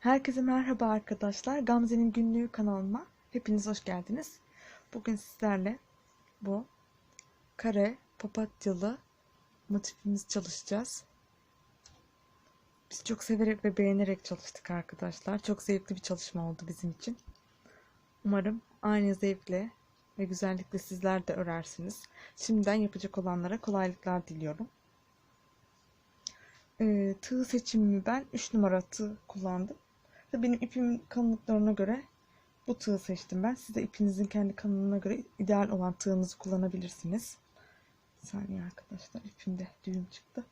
Herkese merhaba arkadaşlar. Gamze'nin günlüğü kanalıma hepiniz hoş geldiniz. Bugün sizlerle bu kare papatyalı motifimiz çalışacağız. Biz çok severek ve beğenerek çalıştık arkadaşlar. Çok zevkli bir çalışma oldu bizim için. Umarım aynı zevkle ve güzellikle sizler de örersiniz. Şimdiden yapacak olanlara kolaylıklar diliyorum. Ee, tığ seçimimi ben 3 numara tığ kullandım. Ve benim ipimin kalınlıklarına göre bu tığı seçtim ben. Siz de ipinizin kendi kalınlığına göre ideal olan tığınızı kullanabilirsiniz. Bir saniye arkadaşlar ipimde düğüm çıktı.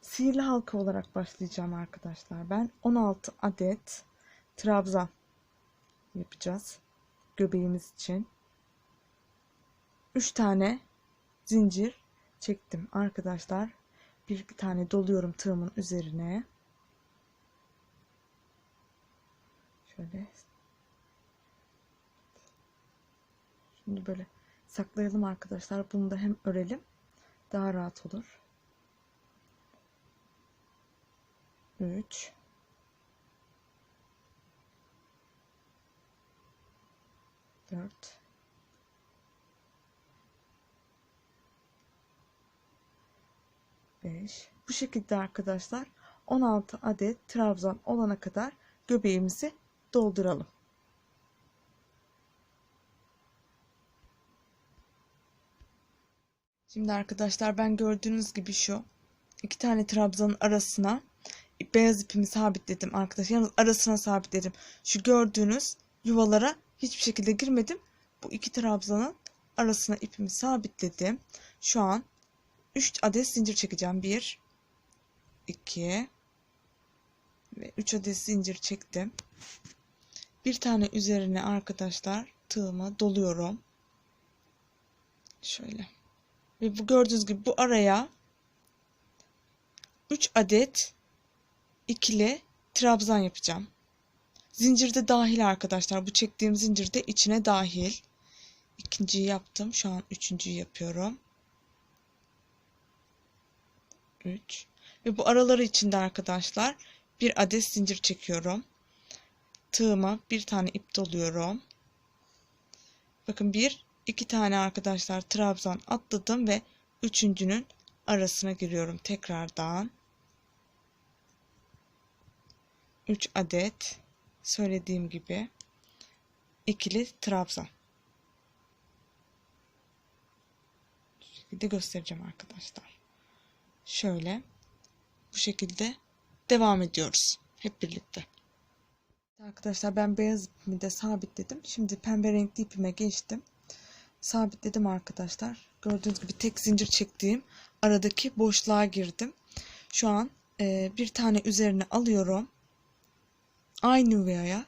Sihirli halka olarak başlayacağım arkadaşlar. Ben 16 adet trabzan yapacağız. Göbeğimiz için. 3 tane zincir çektim arkadaşlar. Bir tane doluyorum tığımın üzerine. Şöyle. Şimdi böyle saklayalım arkadaşlar. Bunu da hem örelim. Daha rahat olur. 3 4 5 Bu şekilde arkadaşlar 16 adet trabzan olana kadar göbeğimizi dolduralım. Şimdi arkadaşlar ben gördüğünüz gibi şu iki tane trabzanın arasına beyaz ipimi sabitledim arkadaşlar. Yalnız arasına sabitledim. Şu gördüğünüz yuvalara hiçbir şekilde girmedim. Bu iki trabzanın arasına ipimi sabitledim. Şu an 3 adet zincir çekeceğim. 1 2 ve 3 adet zincir çektim. Bir tane üzerine arkadaşlar tığımı doluyorum. Şöyle. Ve bu gördüğünüz gibi bu araya 3 adet ikili trabzan yapacağım. Zincirde dahil arkadaşlar. Bu çektiğim zincirde içine dahil. İkinciyi yaptım. Şu an üçüncüyü yapıyorum. 3 ve bu araları içinde arkadaşlar bir adet zincir çekiyorum. Tığıma bir tane ip doluyorum. Bakın bir iki tane arkadaşlar trabzan atladım ve üçüncünün arasına giriyorum tekrardan. 3 adet söylediğim gibi ikili trabzan. Şu şekilde göstereceğim arkadaşlar. Şöyle bu şekilde devam ediyoruz hep birlikte. Arkadaşlar ben beyaz ipimi de sabitledim. Şimdi pembe renkli ipime geçtim. Sabitledim arkadaşlar. Gördüğünüz gibi tek zincir çektiğim aradaki boşluğa girdim. Şu an e, bir tane üzerine alıyorum. Aynı yuvaya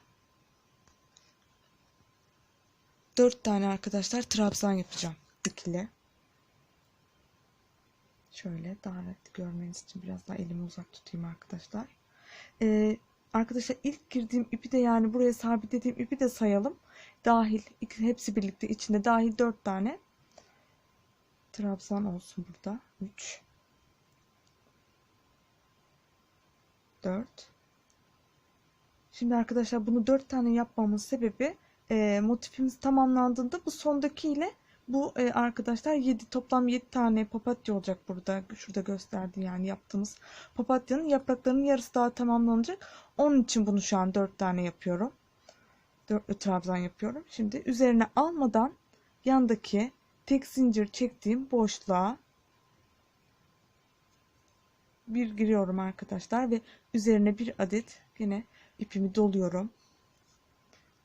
dört tane arkadaşlar trabzan yapacağım ikili. Şöyle daha net görmeniz için biraz daha elimi uzak tutayım arkadaşlar. Ee, arkadaşlar ilk girdiğim ipi de yani buraya sabitlediğim ipi de sayalım. Dahil hepsi birlikte içinde dahil 4 tane trabzan olsun burada. 3 4 Şimdi arkadaşlar bunu 4 tane yapmamın sebebi e, motifimiz tamamlandığında bu sondaki ile bu e, arkadaşlar 7 toplam 7 tane papatya olacak burada. Şurada gösterdi yani yaptığımız papatyanın yapraklarının yarısı daha tamamlanacak. Onun için bunu şu an 4 tane yapıyorum. 4 trabzan yapıyorum. Şimdi üzerine almadan yandaki tek zincir çektiğim boşluğa bir giriyorum arkadaşlar ve üzerine bir adet yine ipimi doluyorum.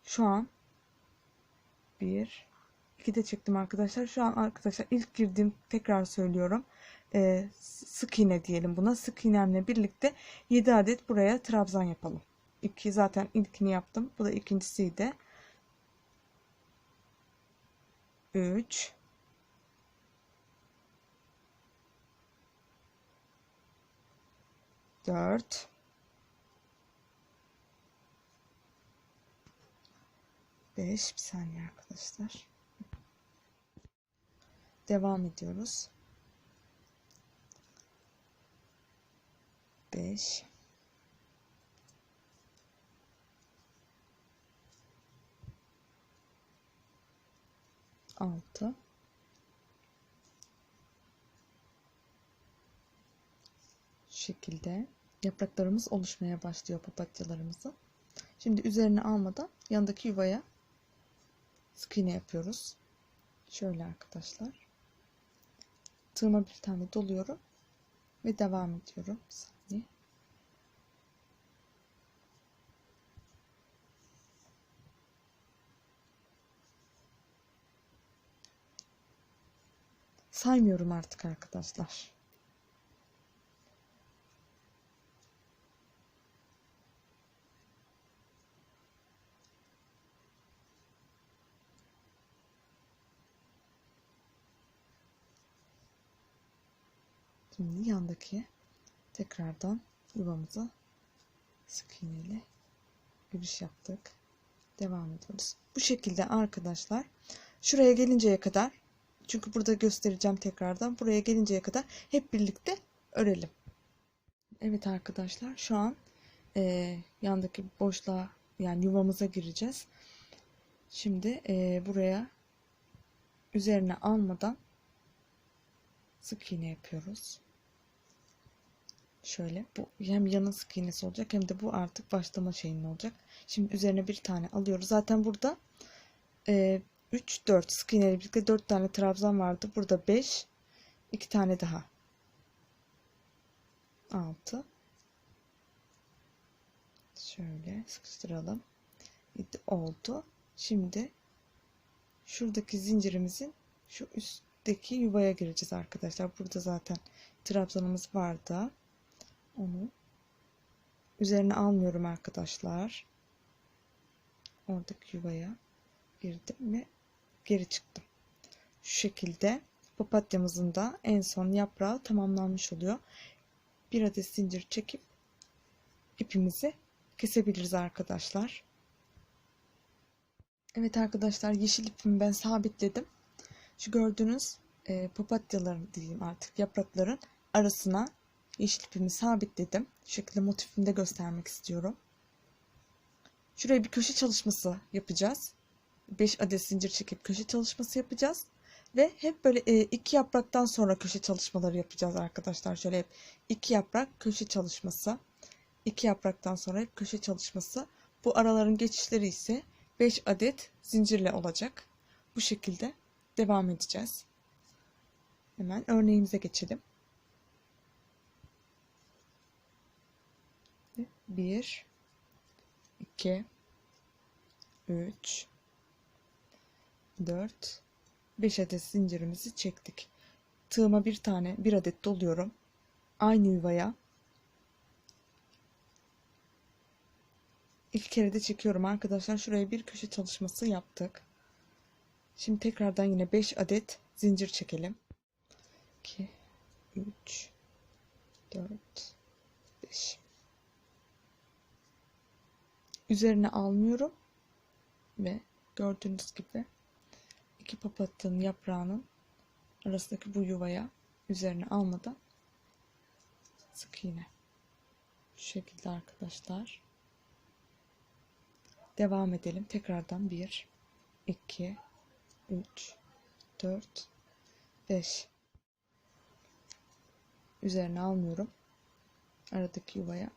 Şu an bir 2 de çektim arkadaşlar. Şu an arkadaşlar ilk girdiğim tekrar söylüyorum. Ee, sık iğne diyelim buna. Sık iğnemle birlikte 7 adet buraya trabzan yapalım. 2 zaten ilkini yaptım. Bu da ikincisiydi. 3 4 5 bir saniye arkadaşlar Devam ediyoruz. 5 6 şekilde yapraklarımız oluşmaya başlıyor papatyalarımızın. Şimdi üzerine almadan yandaki yuvaya sık iğne yapıyoruz. Şöyle arkadaşlar. Tığıma bir tane doluyorum ve devam ediyorum. Bir saniye. Saymıyorum artık arkadaşlar. Şimdi yandaki tekrardan yuvamıza sık iğneyle giriş yaptık. Devam ediyoruz. Bu şekilde arkadaşlar şuraya gelinceye kadar çünkü burada göstereceğim tekrardan buraya gelinceye kadar hep birlikte örelim. Evet arkadaşlar şu an e, yandaki boşluğa yani yuvamıza gireceğiz. Şimdi e, buraya üzerine almadan sık iğne yapıyoruz. Şöyle bu hem yanın sık iğnesi olacak hem de bu artık başlama şeyinin olacak. Şimdi üzerine bir tane alıyoruz. Zaten burada e, 3 4 sık iğneyle birlikte 4 tane trabzan vardı. Burada 5 2 tane daha. 6 Şöyle sıkıştıralım. Oldu. Şimdi şuradaki zincirimizin şu üstteki yuvaya gireceğiz arkadaşlar. Burada zaten trabzanımız vardı. Onu üzerine almıyorum arkadaşlar. Oradaki yuvaya girdim ve geri çıktım. Şu şekilde papatyamızın da en son yaprağı tamamlanmış oluyor. Bir adet zincir çekip ipimizi kesebiliriz arkadaşlar. Evet arkadaşlar yeşil ipimi ben sabitledim. Şu gördüğünüz e, papatyaların diyeyim artık yaprakların arasına yeşil ipimi sabitledim. Şu şekilde motifimi de göstermek istiyorum. Şuraya bir köşe çalışması yapacağız. 5 adet zincir çekip köşe çalışması yapacağız. Ve hep böyle e, iki yapraktan sonra köşe çalışmaları yapacağız arkadaşlar. Şöyle hep iki yaprak köşe çalışması. iki yapraktan sonra hep köşe çalışması. Bu araların geçişleri ise 5 adet zincirle olacak. Bu şekilde devam edeceğiz. Hemen örneğimize geçelim. 1 2 3 4 5 adet zincirimizi çektik. Tığıma bir tane bir adet doluyorum. Aynı yuvaya İki kere de çekiyorum arkadaşlar. Şuraya bir köşe çalışması yaptık. Şimdi tekrardan yine 5 adet zincir çekelim. 2 3 4 5 Üzerine almıyorum ve gördüğünüz gibi iki papatyanın yaprağının arasındaki bu yuvaya üzerine almadan sık iğne. Şu şekilde arkadaşlar. Devam edelim. Tekrardan 1, 2, 3, 4, 5. Üzerine almıyorum. Aradaki yuvaya.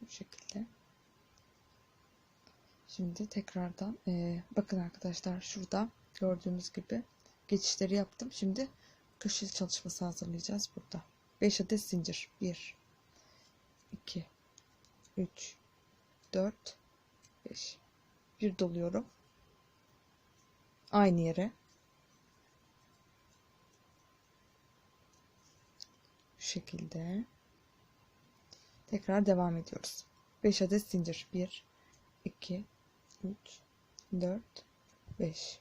Bu şekilde. Şimdi tekrardan e, bakın arkadaşlar şurada gördüğünüz gibi geçişleri yaptım. Şimdi köşe çalışması hazırlayacağız burada. 5 adet zincir. 1 2 3 4 5 bir doluyorum. Aynı yere. Şu şekilde. Tekrar devam ediyoruz. 5 adet zincir. 1 2 3 4 5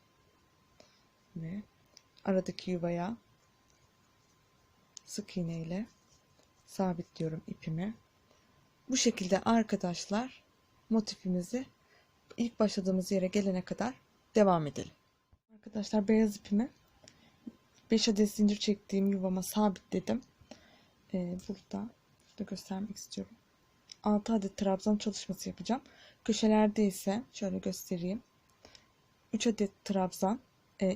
ve aradaki yuvaya sık iğne ile sabitliyorum ipimi. Bu şekilde arkadaşlar motifimizi ilk başladığımız yere gelene kadar devam edelim. Arkadaşlar beyaz ipimi 5 adet zincir çektiğim yuvama sabitledim. Ee, burada şurada göstermek istiyorum. 6 adet trabzan çalışması yapacağım. Köşelerde ise şöyle göstereyim. 3 adet trabzan,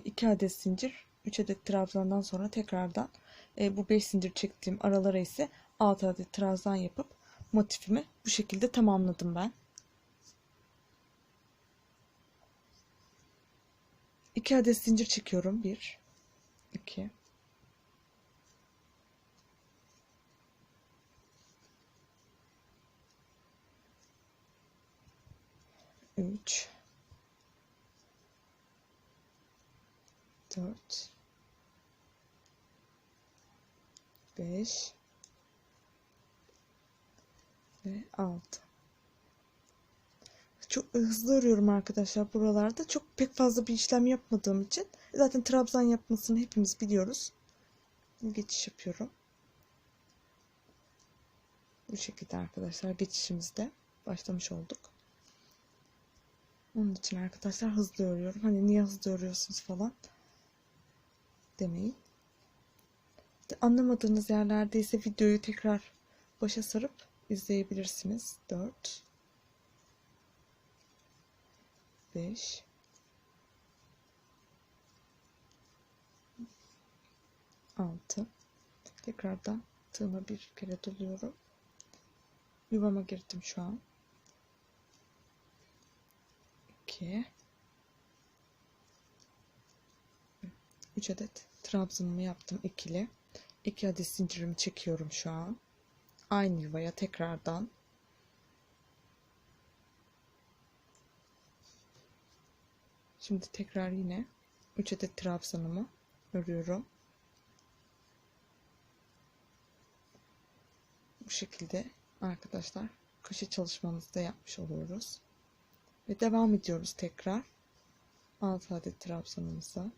2 adet zincir, 3 adet trabzandan sonra tekrardan e, bu 5 zincir çektiğim aralara ise 6 adet trabzan yapıp motifimi bu şekilde tamamladım ben. 2 adet zincir çekiyorum. 1 2 3 4 5 ve 6 çok hızlı örüyorum arkadaşlar buralarda. Çok pek fazla bir işlem yapmadığım için zaten trabzan yapmasını hepimiz biliyoruz. Geçiş yapıyorum. Bu şekilde arkadaşlar geçişimizde başlamış olduk. Onun için arkadaşlar hızlı örüyorum. Hani niye hızlı örüyorsunuz falan demeyin. Anlamadığınız yerlerde ise videoyu tekrar başa sarıp izleyebilirsiniz. 4 5 6 tekrardan tığıma bir kere doluyorum. Yuvama girdim şu an. 2 3 adet trabzanımı yaptım ikili. 2 adet zincirimi çekiyorum şu an. Aynı yuvaya tekrardan Şimdi tekrar yine 3 adet trabzanımı örüyorum. Bu şekilde arkadaşlar köşe çalışmamızı da yapmış oluyoruz. Ve devam ediyoruz tekrar. 6 adet trabzanımıza.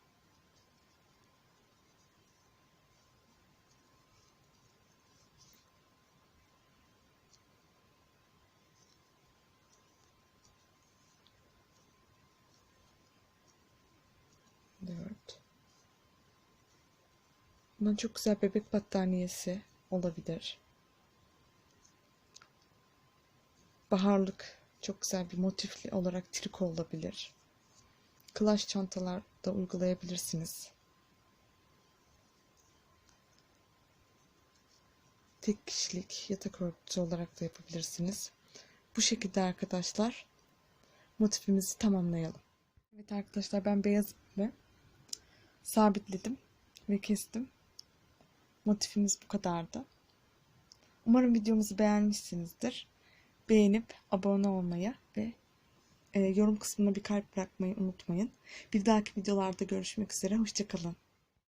Bundan çok güzel bebek battaniyesi olabilir. Baharlık çok güzel bir motifli olarak triko olabilir. Klaş çantalar da uygulayabilirsiniz. Tek kişilik yatak örtüsü olarak da yapabilirsiniz. Bu şekilde arkadaşlar motifimizi tamamlayalım. Evet arkadaşlar ben beyaz ipimi sabitledim ve kestim. Motifimiz bu kadardı. Umarım videomuzu beğenmişsinizdir. Beğenip abone olmayı ve e, yorum kısmına bir kalp bırakmayı unutmayın. Bir dahaki videolarda görüşmek üzere. Hoşçakalın.